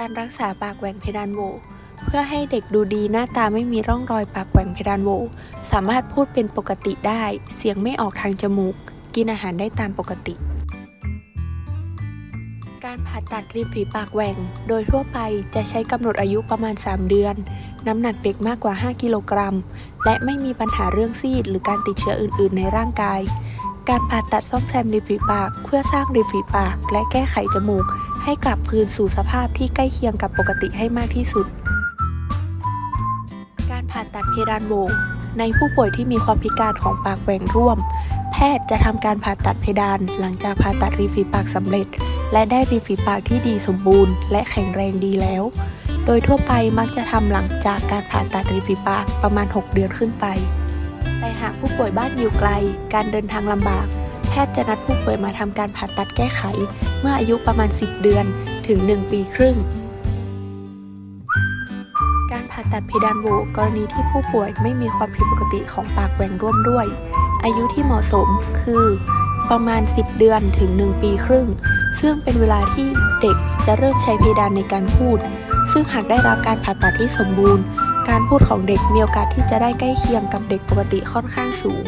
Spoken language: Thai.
การรักษาปากแหว่งเพดานโหวเพื่อให้เด็กดูดีหน้าตาไม่มีร่องรอยปากแหว่งเพดานโหวสามารถพูดเป็นปกติได้ เสียงไม่ออกทางจมูก กินอาหารได้ตามปกติ การผ่าตัดริมฝีปากแหว่ง โดยทั่วไปจะใช้กำหนดอายุประมาณ 3 เดือน น้ำหนักเด็กมากกว่า 5 กิโลกรัม และไม่มีปัญหาเรื่องซีดหรือการติดเชื้ออื่น ๆ ในร่างกาย การผ่าตัดซ่อมแซมริมฝีปาก เพื่อสร้างริมฝีปาก และแก้ไขจมูก ให้กลับคืนสู่สภาพที่ใกล้เคียงกับปกติให้มากที่สุด การผ่าตัดเพดานโหวในผู้ป่วยที่มีความพิการของปากแหว่งร่วม แพทย์จะทำการผ่าตัดเพดาน หลังจากผ่าตัดริมฝีปากสำเร็จ และได้ริมฝีปากที่ดีสมบูรณ์ และแข็งแรงดีแล้ว โดยทั่วไปมักจะทำหลังจากการผ่าตัดริมฝีปากประมาณ 6 เดือนขึ้นไป แต่หากผู้ป่วยบ้านอยู่ไกล การเดินทางลำบาก แพทย์จะนัดผู้ป่วยมาทำการผ่าตัดแก้ไข เมื่ออายุประมาณ 10 เดือนถึง 1 ปีครึ่ง การผ่าตัดเพดานโหวกรณีที่ผู้ป่วยไม่มีความผิดปกติของปากแหว่งร่วมด้วย อายุที่เหมาะสมคือ ประมาณ 10 เดือนถึง 1 ปีครึ่ง ซึ่งเป็นเวลาที่เด็กจะเริ่มใช้เพดานในการพูด ซึ่งหากได้รับการผ่าตัดที่สมบูรณ์ การพูดของเด็กมีโอกาสที่จะได้ใกล้เคียงกับเด็กปกติค่อนข้างสูง